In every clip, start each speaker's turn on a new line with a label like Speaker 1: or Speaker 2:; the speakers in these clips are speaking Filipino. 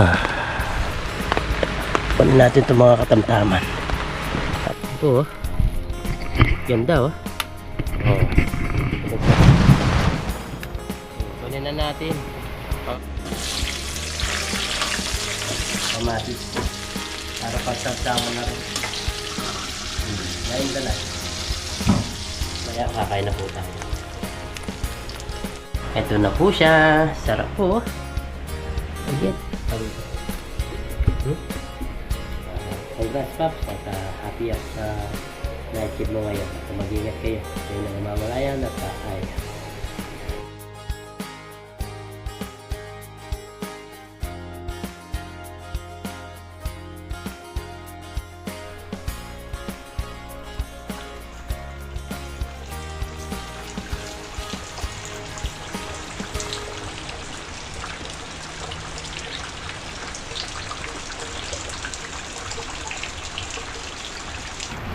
Speaker 1: Ah. Natin itong mga katamtaman. Ito oh. Ganda oh. Oh. Kunin na natin. Oh. Kamatis. Para pagsasama na rin. Hmm. Ngayon dala. Kaya kakain na po tayo. Ito na po siya. Sarap po. Ayan. Congrats, Paps. At uh, happy at sa na-achieve mo ngayon. At mag-ingat kayo. Kayo na namamalayan at uh, ay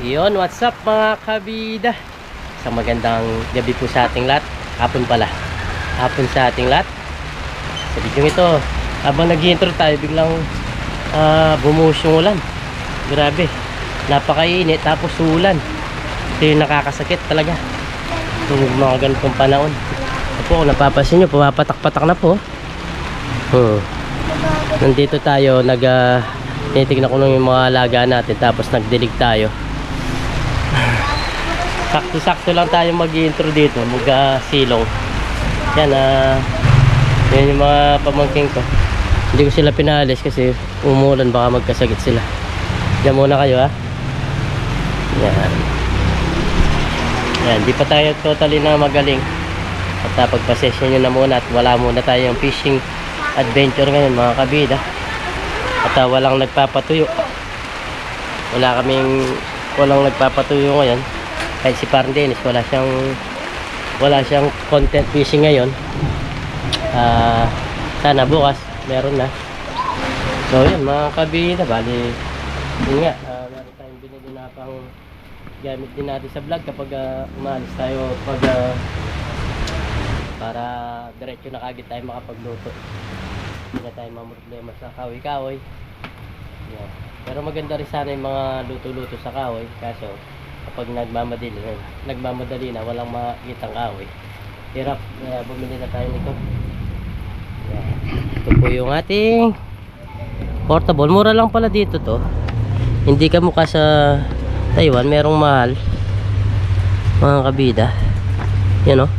Speaker 1: Yun, what's up mga kabida? Isang magandang gabi po sa ating lahat. Hapon pala. Hapon sa ating lahat. Sa video ito, habang nag-intro tayo, biglang ah, bumuhos yung ulan. Grabe. Napakainit, tapos ulan. Ito yung nakakasakit talaga. Itong mga ganitong panahon. Ito po, napapansin nyo, pumapatak-patak na po. Hmm. Nandito tayo, nag... Uh, tinitignan ko nung yung mga alaga natin, tapos nagdilig tayo. Sakto-sakto lang tayo mag-intro dito, mag-silong. Yan, ah, yan yung mga pamangking ko. Hindi ko sila pinalis kasi umulan baka magkasagit sila. Yan muna kayo ha. Yan. Yan, di pa tayo totally na magaling. At uh, pagpasesyon nyo na muna at wala muna tayong fishing adventure ngayon mga kabida. At uh, walang nagpapatuyo. Wala kaming walang nagpapatuyo ngayon kahit si Parang Dennis wala siyang wala siyang content fishing ngayon. Ah sana bukas meron na. So yun mga kabida bali yun nga ah, meron tayong binili na pang gamit din natin sa vlog kapag ah, umalis tayo pag ah, para diretso na kagad tayo makapagluto. Hindi na tayo mamroblema sa kahoy-kahoy. Yeah. pero maganda rin sana yung mga luto-luto sa kahoy kaso kapag nagmamadali na, nagmamadali na walang makitang kahoy hirap kaya bumili na tayo nito. Ito po yung ating portable. Mura lang pala dito to. Hindi ka mukha sa Taiwan merong mahal. Mga kabida. Yan o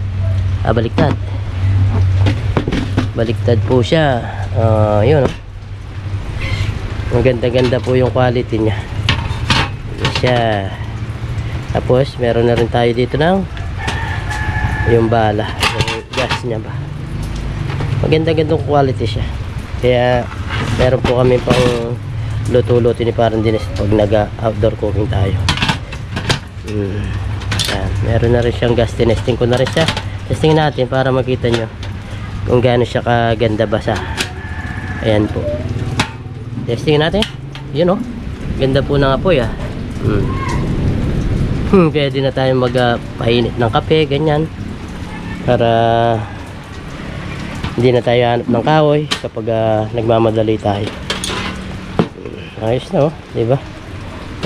Speaker 1: ah, baliktad. Baliktad po siya. Ah yun o maganda ganda po yung quality niya. Siya tapos meron na rin tayo dito ng yung bala. Yung gas niya ba? Maganda gandang quality siya. Kaya meron po kami pang luto-luto ni parang dinis pag nag outdoor cooking tayo. Mm. Yan. meron na rin siyang gas. Tinesting ko na rin siya. Testing natin para makita nyo kung gaano siya kaganda basa ayan po. Testing natin. Yun oh. Ganda po ng apoy ah. Hmm. Hmm, pwede na tayo magpainit ng kape ganyan. Para hindi na tayo hanap ng kahoy kapag ah, nagmamadali tayo. Ayos na oh di ba?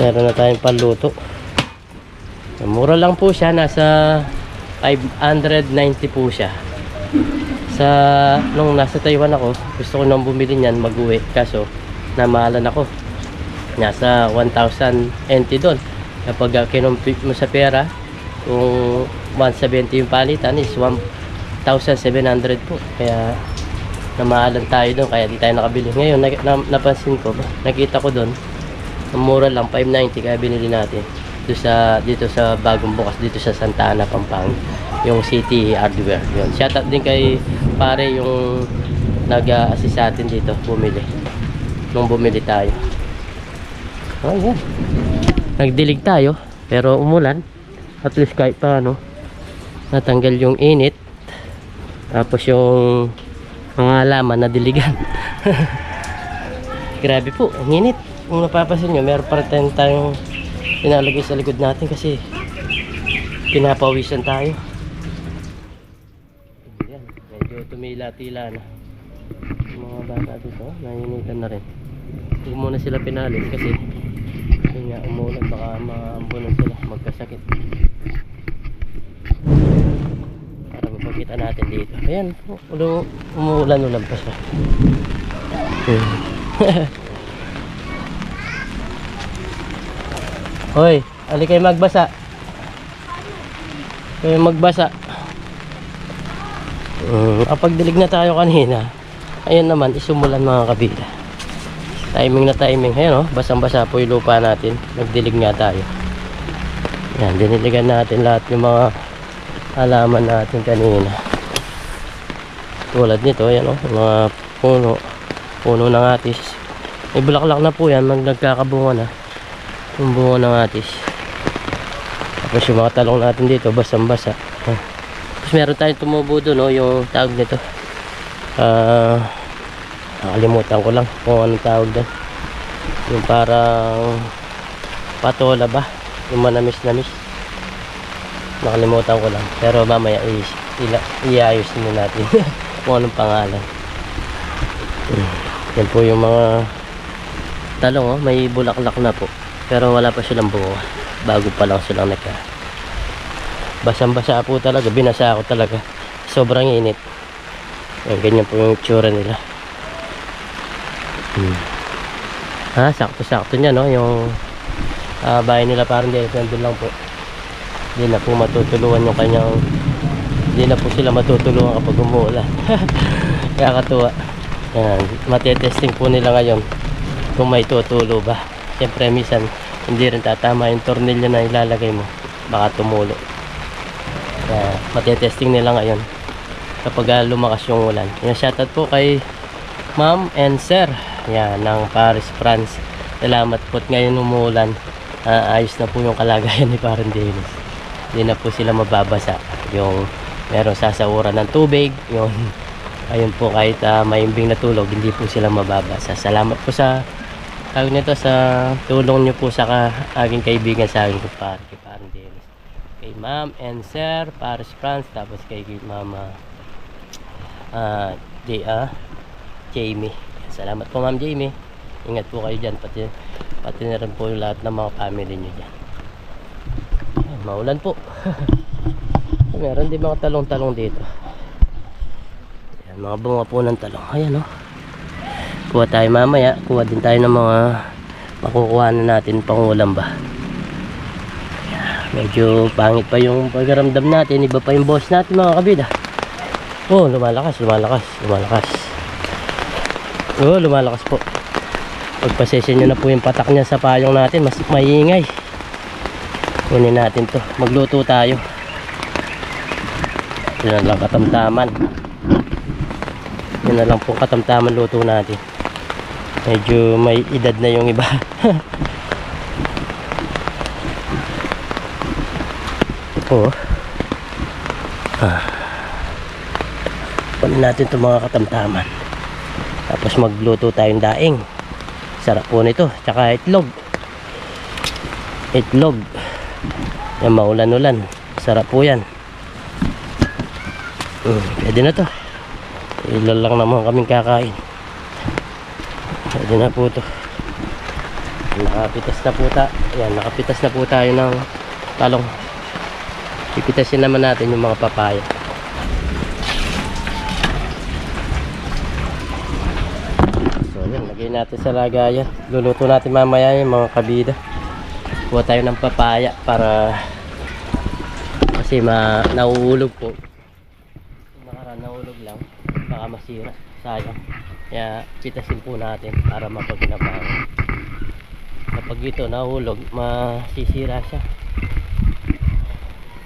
Speaker 1: Meron na tayong panluto. Mura lang po siya nasa 590 po siya. Sa nung nasa Taiwan ako gusto ko nang bumili niyan mag-uwi. Kaso namahalan ako. Nasa 1,000 NT doon kapag kinumpit mo sa pera kung 170 yung palitan is 1,700 po. Kaya namahalan tayo doon kaya di tayo nakabili. Ngayon na, na, napansin ko nakita ko doon mura lang 590 kaya binili natin. Dito sa dito sa bagong bukas dito sa Santa Ana Pampanga yung City Hardware. Yun. Shout out din kay pare yung nag-assist sa atin dito bumili. Nung bumili tayo. Oh yan nagdilig tayo pero umulan. At least kahit paano natanggal yung init. Tapos yung mga halaman na diligan. Grabe po ang init. Kung napapasin nyo meron pa rin tayong inalagay sa likod natin kasi pinapawisan tayo. Ayan, medyo tumila-tila na. Yung mga bata dito, nainitan na rin. Hindi muna sila pinalis kasi yun nga, umulan, baka maambunan sila, magkasakit. Para mapakita natin dito. Ayan, ulo, umuulan-ulan pa siya. Hoy, ali kayo magbasa. Kayo magbasa. Kapag dilig na tayo kanina, ayun naman, isumulan mga kabila. Timing na timing. Ayan oh, basang-basa po yung lupa natin. Nagdilig nga tayo. Yan, diniligan natin lahat yung mga halaman natin kanina. Tulad nito, ayan oh, mga puno. Puno ng atis. May bulaklak na po yan, mag nagkakabunga na. Yung bunga ng atis. Tapos yung mga talong natin dito, basang-basa. Ah. Tapos meron tayong tumubo doon, no, yung tawag nito. Ah, nakalimutan ko lang kung anong tawag doon. Yung parang patola ba? Yung manamis-namis. Nakalimutan ko lang. Pero mamaya iayos din natin kung anong pangalan. Yan po yung mga talong, oh. may bulaklak na po. Pero wala pa silang bunga. Bago pa lang silang nagka. Basang-basa po talaga. Binasa ako talaga. Sobrang init. Yan, ganyan po yung tsura nila. Hmm. Ha, sakto-sakto niya, no? Yung ah, bahay nila parang dito. Nandun lang po. Hindi na po matutulungan yung kanyang hindi na po sila matutulungan kapag umuulan. Kakatuwa. Yan. Matetesting po nila ngayon kung may tutulo ba. Siyempre, minsan hindi rin tatama yung tornilyo na ilalagay mo. Baka tumulo. Kaya matetesting nila ngayon kapag ah, lumakas yung ulan. Yan, shoutout po kay Ma'am and Sir. Yan, ng Paris, France. Salamat po at ngayon umuulan. Ah, ayos na po yung kalagayan ni Parang Dennis. Hindi na po sila mababasa. Yung merong sasauran ng tubig. Yung ayun po kahit uh, maimbing na tulog, hindi po sila mababasa. Salamat po sa tawag nito sa tulong nyo po sa ka, aking kaibigan sa aking kumpare, kay Parang Dennis. Kay Ma'am and Sir, Paris France, tapos kay Mama ah J, ah, Jamie. Salamat po Ma'am Jamie. Ingat po kayo dyan, pati, pati na rin po yung lahat ng mga family nyo dyan. Maulan po. Meron din mga talong-talong dito. Ayan, mga bunga po ng talong. Ayan. Oh. Kuha tayo mamaya. Kuha din tayo ng mga makukuha na natin pangulam ba. Ayan, medyo pangit pa yung pagkaramdam natin. Iba pa yung boss natin mga kabida. Oh, lumalakas, lumalakas, lumalakas. Oh, lumalakas po. Pagpasensya nyo na po yung patak niya sa payong natin. Mas maingay. Kunin natin to. Magluto tayo. Yun lang katamtaman. Yun na lang po katamtaman luto natin. Medyo may edad na yung iba. Oo. Ah. Kunin natin itong mga katamtaman. Tapos magluto tayong daing. Sarap po nito. Tsaka itlog. Itlog. Yan maulan-ulan. Sarap po yan. Hmm, pwede na to. Ilan lang naman kaming kakain. Pwede na po to. Nakapitas na po ta. Ayan, nakapitas na po tayo ng talong. Pipitasin naman natin yung mga papaya. So yun, lagay natin sa lagayan. Luluto natin mamaya yung mga kabida. Kuha tayo ng papaya para kasi ma nauulog po. Nakaraan nahulog lang baka masira. Sayang. Kaya pitasin po natin para mapaginabangan. Kapag ito nahulog masisira siya.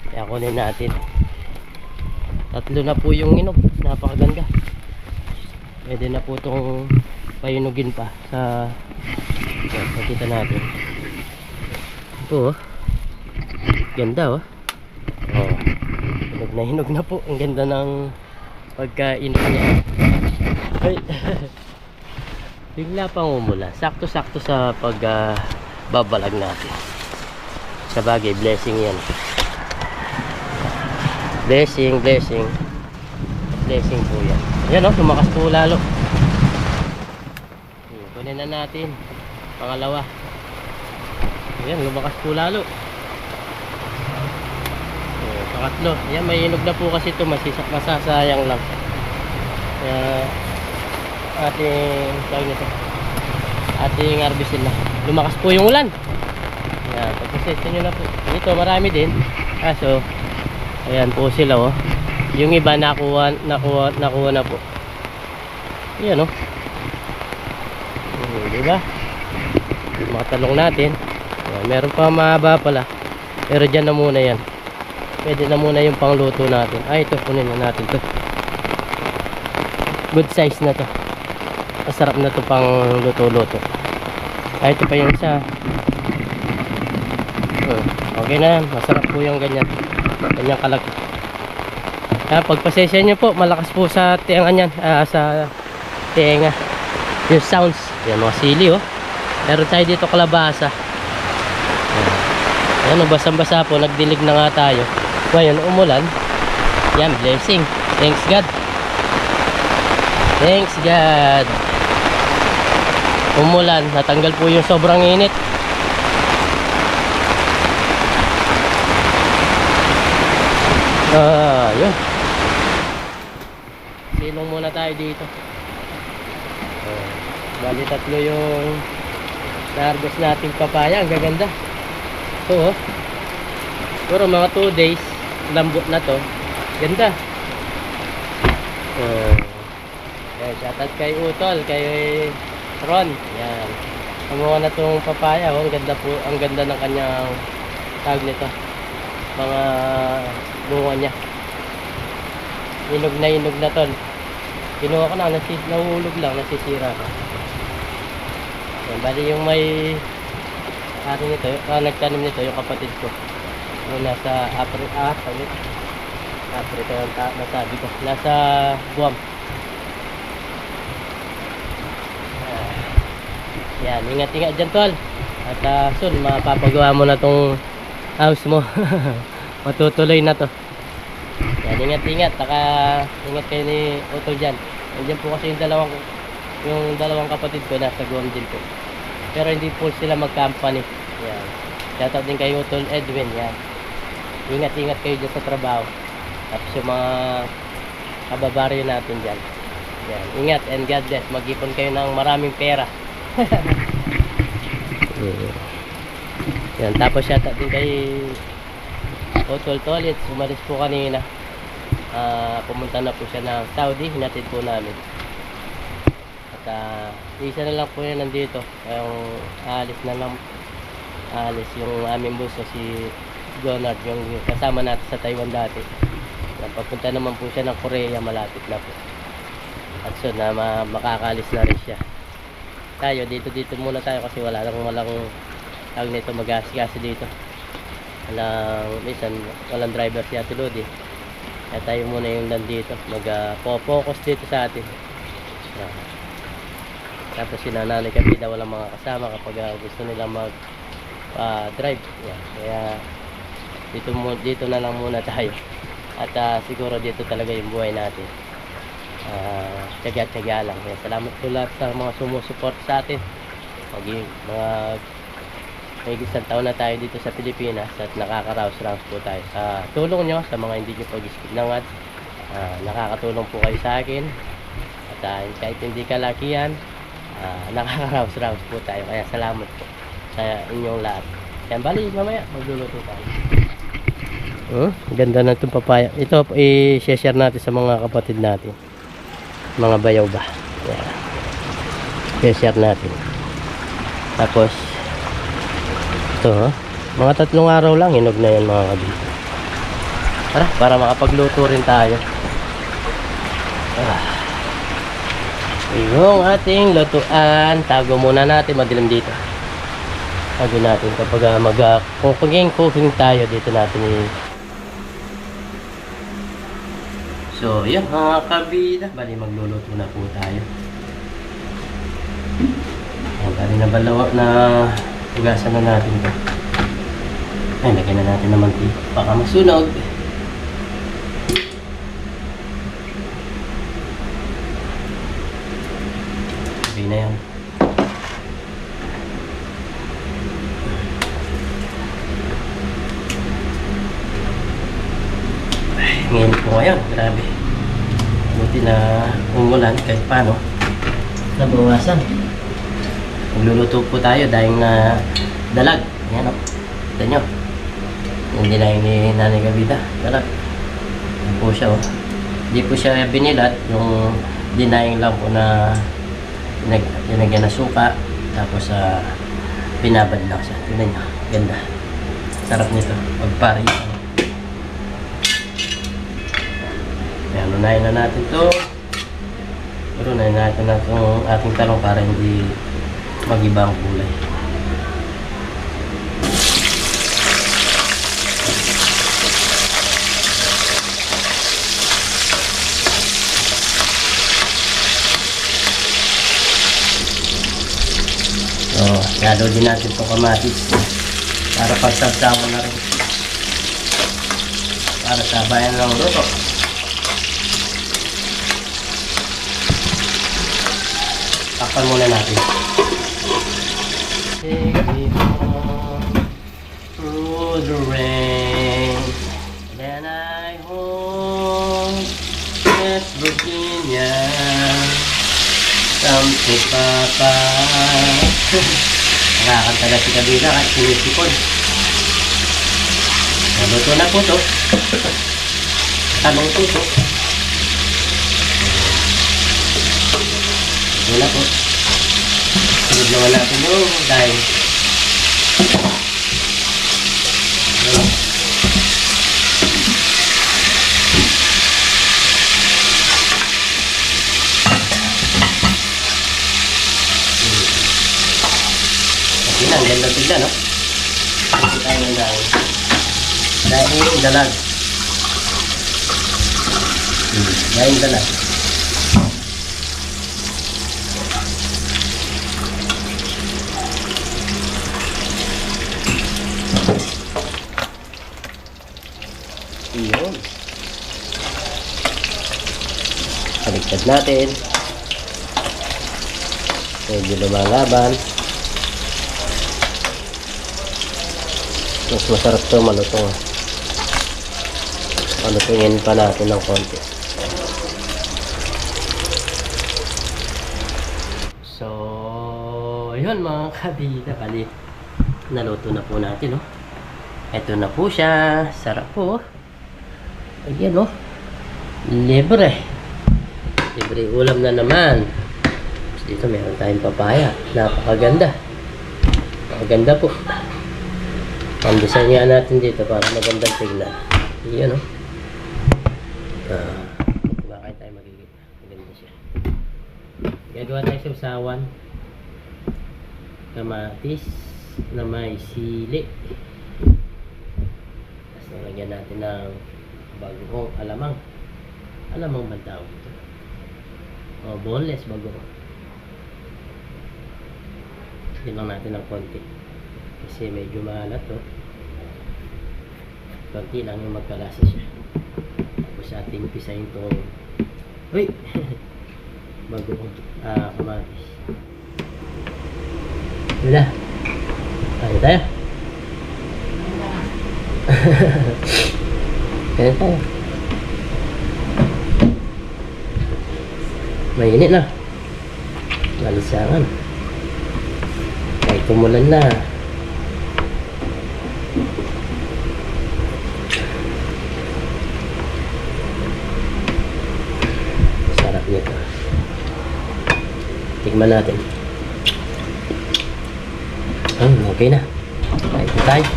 Speaker 1: Kaya kunin natin. Tatlo na po yung inog. Napakaganda. Pwede na po itong payunugin pa sa yan, makita natin. Ito oh. Ganda oh. Oh. Hinog na hinog na po. Ang ganda ng pagkain niya. Ay bigla pang umula. Sakto sakto sa pag ah, babalag natin. Sa bagay blessing yan. Blessing blessing. Blessing po yan. Yan o lumakas po lalo na natin. Pangalawa. Ayan, lumakas po lalo. So, pangatlo. Ayan, may inog na po kasi ito. Masisa- masasayang lang. Kaya, ating, tawag nito, ating harvestin na. Lumakas po yung ulan. Ayan, pagkasesyon nyo na po. Dito, marami din. Kaso, ayan po sila, oh. Yung iba nakuha, nakuha, nakuha na po. Ayan, oh. Diba? Mga talong natin. Ayan, meron pa mahaba pala. Pero dyan na muna yan. Pwede na muna yung pangluto natin. Ay, ito, kunin na natin to. Good size na to. Masarap na to pang luto-luto. Ay, ito pa yung isa. Hmm, Okay na. Masarap po yung ganyan. Ganyang kalag. Kaya pagpasensya nyo po, malakas po sa tenga niyan. Ah, sa tenga. Yung sounds. Yan mga sili oh. Meron tayo dito kalabasa. Yan. Yan oh, basang-basa po. Nagdilig na nga tayo. Ngayon, umulan. Yan, blessing. Thanks God. Thanks God. Umulan. Natanggal po yung sobrang init. Ah, yun. Silong muna tayo dito. Bali tatlo yung na-harvest nating papaya. Ang gaganda. Ito oh. Pero mga 2 days, lambot na to. Ganda. Oh. Okay, shoutout kay Utol, kay Ron. Yan. Kumuha na tong papaya. Oh. Ang ganda po, ang ganda ng kanyang tawag nito. Mga bunga niya. Inog na inog na tol. Kinuha ko na, nasis, nahulog lang, nasisira ka. Yan, bali yung may ano nito, ah, nagtanim nito yung kapatid ko. Yung nasa Africa, ah, sabi Africa yung ta nasabi ko. Nasa Guam. Ah, Yan, ingat-ingat dyan tol. At uh, soon, mapapagawa mo na tong house mo. Matutuloy na to. Yan, ingat-ingat. Taka, ingat kayo ni Otto dyan. Nandiyan po kasi yung dalawang, yung dalawang kapatid ko nasa Guam din po. Pero hindi po sila mag-company. Yan. Shoutout din kay Utol Edwin. Yan. Ingat-ingat kayo dyan sa trabaho. Tapos yung mga kababaryo natin dyan. Yan. Ingat and God bless. Mag-ipon kayo ng maraming pera. Yan. Tapos shoutout din kay Utol Tolit. Umalis po kanina. Ah, pumunta na po siya ng Saudi. Hinatid po namin. At ah, isa na lang po yan nandito. Yung alis na lang. Alis yung aming buso si Jonard. Yung kasama natin sa Taiwan dati. Yan, Papunta naman po siya ng Korea. Malapit na po. At so na ma- makakalis na rin siya. Tayo dito dito muna tayo kasi wala lang walang tawag nito mag-asikasi dito. Walang minsan walang driver si Ate Lodi. Kaya tayo muna yung nandito. Mag-focus dito sa atin. Yan. Tapos si Nanay Kabida walang mga kasama kapag ah, gusto nila mag ah, drive. Yan. Kaya dito mo dito na lang muna tayo. At ah, siguro dito talaga yung buhay natin. Ah, tiyaga-tiyaga lang. Kaya salamat po lahat sa mga sumusuport sa atin. Maging mga may isang taon na tayo dito sa Pilipinas at nakaka-rouse-rouse po tayo sa tulong nyo sa mga hindi nyo pag-skip ng ads. Ah, nakakatulong po kayo sa akin. At ah, kahit hindi kalakihan, ah, nakaka-rouse-rouse po tayo. Kaya salamat po sa inyong lahat. Yan, bali, mamaya magluluto tayo. Oh, ganda na itong papaya. Ito, i-share natin sa mga kapatid natin. Mga bayaw ba. Yan. I-share natin. Tapos, ito, oh. mga tatlong araw lang, hinog na yan mga kabito. Tara, para makapagluto rin tayo. Ah. Yung ating lutuan, tago muna natin, madilim dito. Tago natin kapag uh, mag uh, cooking, cooking tayo dito natin i- So, yun mga kabida. Bali, magluluto na po tayo. Ayan, bali na balawa na hugasan na natin to. Ay, lagyan na natin ng mantika. Baka masunog. okay na yan. Ngayon po ngayon grabe. Buti na umulan kahit paano. Nabawasan. Magluluto po tayo dahil na dalag. Yan o oh. kita nyo. Hindi na ni Nanay Gabida dalag. Yan po siya o hindi po siya binilat yung denying lang po na pinag, pinagyan na suka. Tapos sa pinabad lang siya. Tingnan nyo. Ganda. Sarap nito. Pagpari. Ayan, unahin na natin to. Pero unahin natin na itong ating talong para hindi mag-iba ang kulay. So, lalo din natin itong kamatis para pagsabsawan na rin. Para sabayan ng luto. Takpan muna natin. Through the rain. Then I hope West Virginia. To Papa. Nakakanta na si Kabila at sinisipon. Naluto na po to. Tanong po. Wala po. Sunod naman natin yung dahil. Ayan. Okay na, ang ganda tignan, no? Kasi tayo ng dahil. Dahil dalag. Hmm, dahil dalag. Iyon. Baliktad natin. Medyo lumalaban. Mas masarap to malutong. Malutungin pa natin ng konti. So, yun mga kabida. Bali, naluto na po natin, no? Ito na po siya. Sarap po. Ayan, no? Libre. Libre ulam na naman. Dito meron tayong papaya. Napakaganda. Napakaganda po. Ang design nga natin dito para magandang tignan. Ayan, no? Ah, baka tayo magiging maganda siya. Gagawa tayo sa usawan. Kamatis na may sili. Tapos nalagyan natin ng bagong alamang. Alamang ba tawag ito? O, boneless bagong. Yun natin ng konti. Kasi medyo maalat to. Konti lang yung magkalasa siya. Tapos ating pisahin itong Uy! bagong ah, kamatis. Wala. Tayo tayo. Kaya tayo. Mainit na. Lalisangan. Kahit tumulan na. Sarap nito. Tikman natin. Ah, okay na. Na tayo.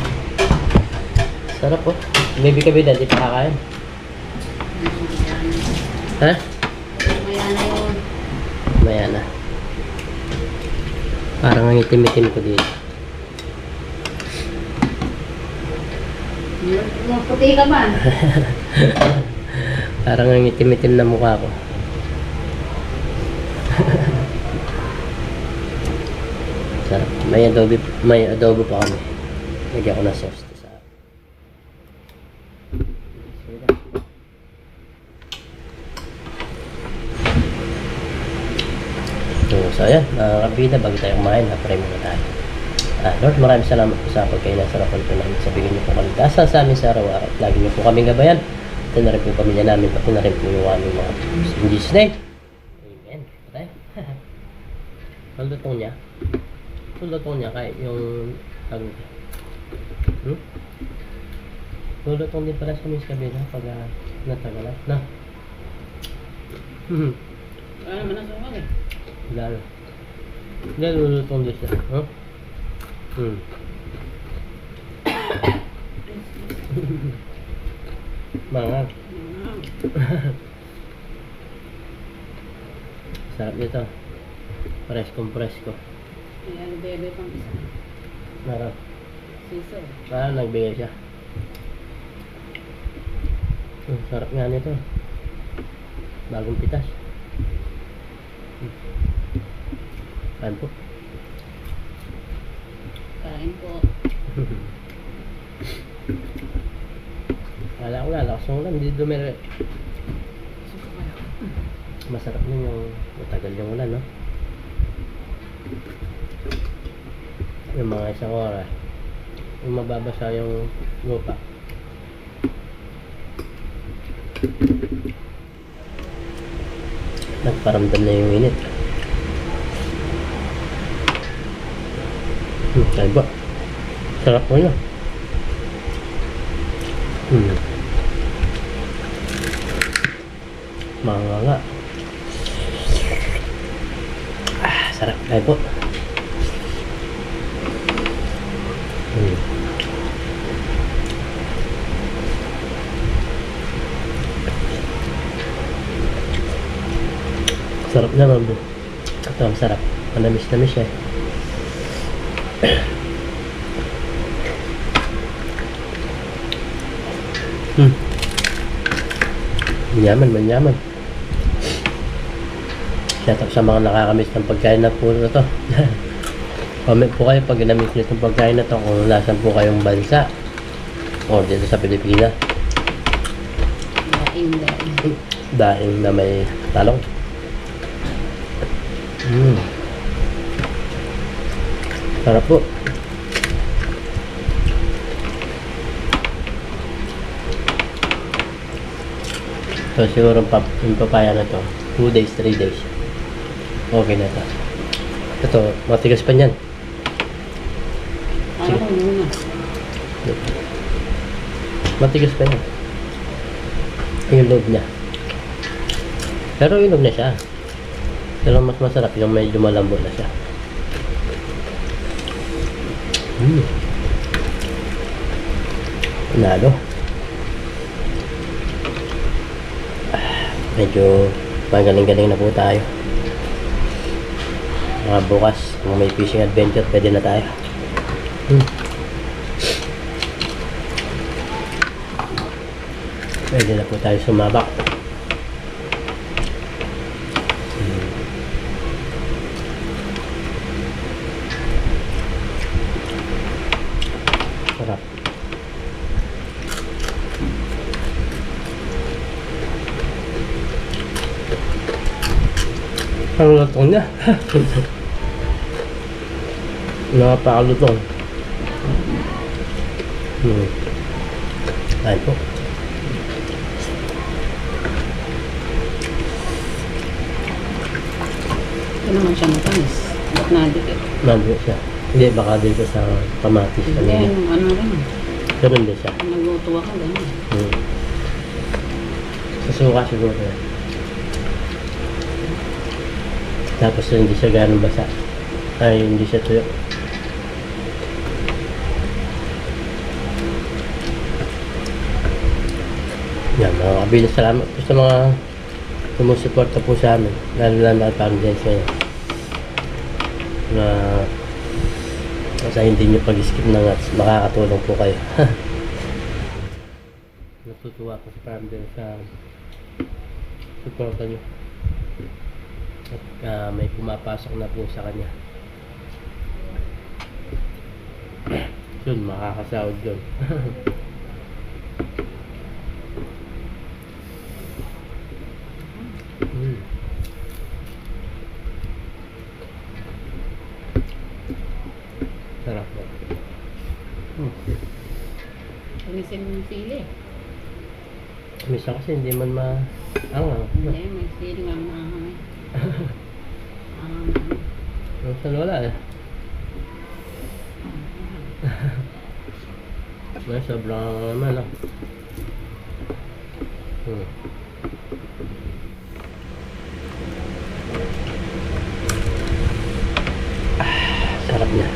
Speaker 1: Sarap po. Maybe ka ba di pa kakain? Ha?
Speaker 2: Maya na yun.
Speaker 1: Maya na. Parang ang itim-itim ko dito.
Speaker 2: Maputi ka man.
Speaker 1: Parang ang itim-itim na mukha ko. Sarap. May adobe, may adobo pa kami. Lagyan ko na sauce sa So, ayan, mga kabida, bago tayo kumain, na-pray muna tayo. Ah, Lord, maraming salamat po sa pagkain ng sarapan po namin. Sabihin niyo po kaligtasan sa amin sa araw-araw. Lagi niyo po kaming gabayan. Ito na rin po pamilya namin, pati na rin po yung aming mga hindi snake. Amen. Patay. Ang lutong niya. Ang lutong niya kahit yung niya. Hmm? Lulutong din pala sa Miss Kabila pag uh, natagalan. Na. Hmm.
Speaker 2: Ano naman ang sumag eh.
Speaker 1: Lalo. Hindi, lulutong din siya. Huh? Hmm. Mga. Sarap nito. Preskong presko.
Speaker 2: Ayan, bebe pang isa.
Speaker 1: Narap.
Speaker 2: Siso.
Speaker 1: Ah, nagbigay siya. Hmm, sarap nga nito. Bagong pitas. Hmm. Kain po.
Speaker 2: Kain po.
Speaker 1: Kala ko lalakas ng ulan, hindi dumere. Masarap nun yung matagal yung ulan, no? Yung mga isang oras. Yung mababasa yung lupa. Nagparamdam na yung init. Hmm, ba? Sarap mo na. Hmm. Mga nga. Ah, sarap. Tayo po. Hmm. Sarap naman. Ito ang sarap. Manamis-namis siya. eh. Hmm. Manyaman, manyaman. Shout out sa mga nakakamiss ng pagkain na po na to. Comment po kayo pag namiss nyo itong pagkain na to kung nasan po kayong bansa o dito sa Pilipinas.
Speaker 2: Daing, daing.
Speaker 1: Daing na may talong. Mm. Sarap po. So siguro pap yung papaya na to, 2 days, 3 days. Okay na to. Ito, matigas pa niyan.
Speaker 2: Muna?
Speaker 1: Matigas pa yan. Yung loob niya. Pero inog na siya. Pero mas masarap yung medyo malambot na siya. Mm. Nalo. Ah, medyo magaling-galing na po tayo. Mga bukas, kung may fishing adventure, pwede na tayo. Hmm. Pwede na po tayo sumabak. Hmm. Sarap. Ang lutong niya. Napakalutong. Hmm. Ayun po.
Speaker 2: Ito naman siya matamis. Ba't nadikit?
Speaker 1: Nandun siya. Hindi, baka dito sa kamatis
Speaker 2: Hindi, yung ano rin.
Speaker 1: Ganun din siya.
Speaker 2: Kung nagluto ako, gano'n.
Speaker 1: Hmm. Sa suka siguro. yan. Tapos hindi siya ganun basa. Ay, hindi siya tuyo. Yan, mga kabilis salamat po sa mga sumusuporta po sa amin. Lalo na mga parents ngayon. Na sa hindi nyo pag-skip ng ads, makakatulong po kayo. Natutuwa ko sa din sa suporta nyo. At ah, may pumapasok na po sa kanya. Yun, makakasahod yun. mm. Sarap po. Mm.
Speaker 2: Pamisin mo yung sili.
Speaker 1: Misa kasi hindi man ma... Angang.
Speaker 2: Hindi, may feeling ang mahangay. Ah,
Speaker 1: Minsan wala eh. May sobrang naman. Hmm. Ah, sarap niya.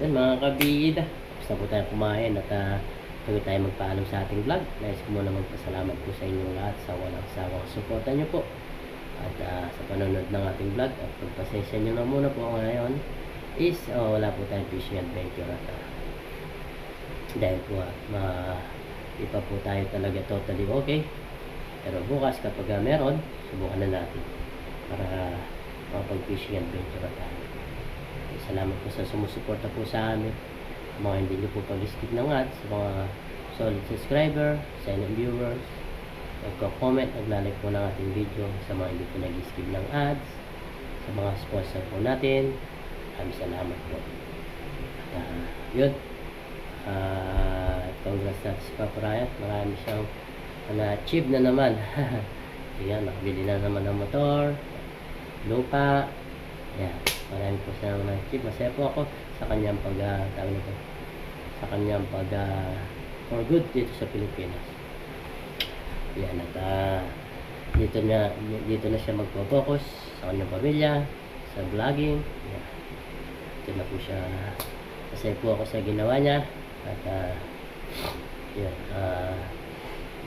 Speaker 1: Yan mga kabida. Basta po tayo kumain at uh, bago tayo magpaalam sa ating vlog. Nais ko muna magpasalamat po sa inyong lahat sa walang sawang suporta nyo po. At ah, sa panonood ng ating vlog at pagpasensya nyo na muna po ngayon is oh, wala po tayong fishing adventure at ah, dahil po ah, ma di pa po tayo talaga totally okay pero bukas kapag ah, meron subukan na natin para makapag fishing adventure tayo salamat po sa sumusuporta po sa amin mga hindi nyo po pag-skip ng ads sa mga solid subscriber silent viewers. Nagko-comment, naglalike po ng ating video sa mga hindi po nag-skip ng ads sa mga sponsor po natin. Maraming salamat po. At ah, yun. Ah, congrats natin si Papa Riot marami siyang na-achieve na naman. Yan, nakabili na naman ng motor lupa. Yan, marami po siyang na-achieve. Masaya po ako sa kanyang pag uh, nito sa kanyang pag ah, for good dito sa Pilipinas. Yan at ah, dito na dito na siya magpo-focus sa kanyang pamilya sa vlogging. Yan. dito na po siya kasi po ako sa ginawa niya. At ah, yun ah,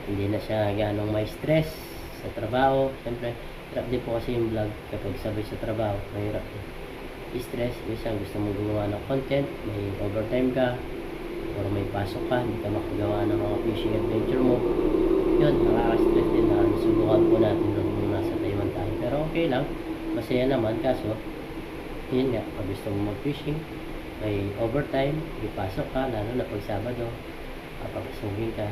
Speaker 1: hindi na siya ganong may stress sa trabaho. Siyempre hirap din po kasi yung vlog kapag sabay sa trabaho mahirap din. Stress minsan gusto mong gumawa ng content may overtime ka or may pasok ka hindi ka makagawa ng mga fishing adventure mo. Yun nakaka-stress din na subukan po natin nung nasa Taiwan tayo. Pero okay lang masaya naman. Kaso yun nga pag gusto mo mag-fishing may overtime ipasok ka lalo na pag Sabado. Kapag sungin ka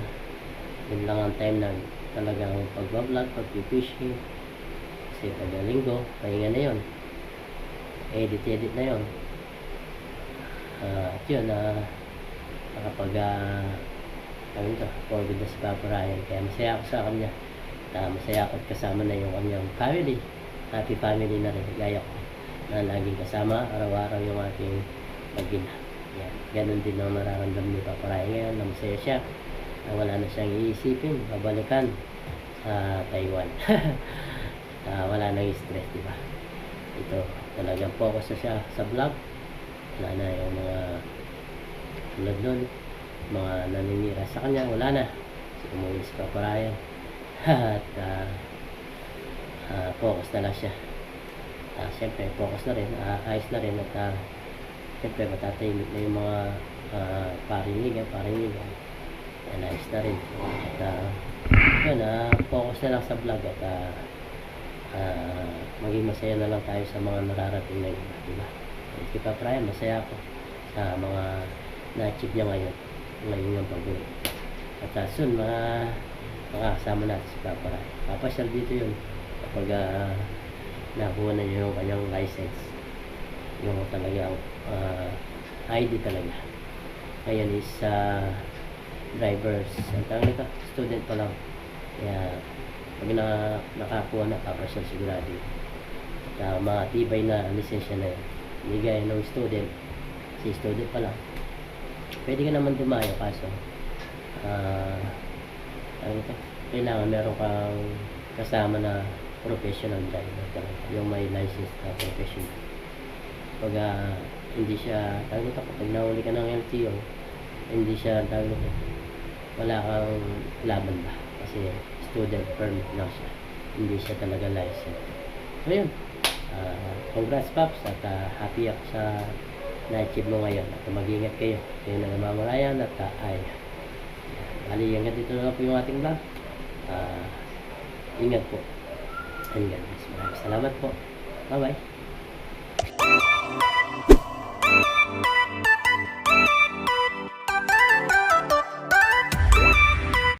Speaker 1: yun lang ang time na talagang pag-vlog pag-fishing. Kasi pag linggo pahinga na yun. Edit edit na yun. Ah, at yun na nakapag uh, ano ito, forward na si Papa Ryan kaya masaya ako sa kanya. Na masaya ako at kasama na yung kanyang family. Happy family na rin gaya ko na laging kasama araw-araw yung ating pagina. Yan, ganun din ang nararamdaman ni Papa Ryan ngayon na masaya siya na wala na siyang iisipin babalikan sa Taiwan. Ah, wala nang stress di ba? Ito talagang focus na siya sa vlog. Wala na yung mga tulad nun mga naninira sa kanya wala na. So, umuwi si Papa Ryan at ah, ah, focus na lang siya. Uh, siyempre focus na rin ah, ayos na rin at uh, siyempre matatahimik na yung mga uh, parinigan parinigan yan ayos na rin. At uh, yun ah, focus na lang sa vlog at uh, ah, maging masaya na lang tayo sa mga nararating na iba diba si Papa Ryan masaya ako sa mga na-achieve niya ngayon. Ngayon yung pag-uwi. At uh, soon mga makakasama natin si Papa Ryan papasyal dito yun. Kapag uh, nakuha na niya yung kanyang license yung talagang uh, ID talaga. Ngayon is uh, drivers. Ang tawag nito student pa lang. Kaya pag na, nakakuha na papasyal sigurado. At uh, matibay na lisensya na yun. Hindi gaya ng student. Si student pa lang pwede ka naman dumayo kaso ah ano ito kailangan meron kang kasama na professional driver yung may license na professional. Pag ah, hindi siya tawag ito kapag nahuli ka ng LTO hindi siya tawag ito wala kang laban ba? Kasi student permit lang siya. Hindi siya talaga license so yun. Ah, congrats Paps at ah, happy ako sa na-achieve mo ngayon at mag-ingat kayo. Kayo na namamalayan at uh, ay bali hanggang dito na po yung ating vlog. Ah, ingat po. God bless maraming salamat po. Bye bye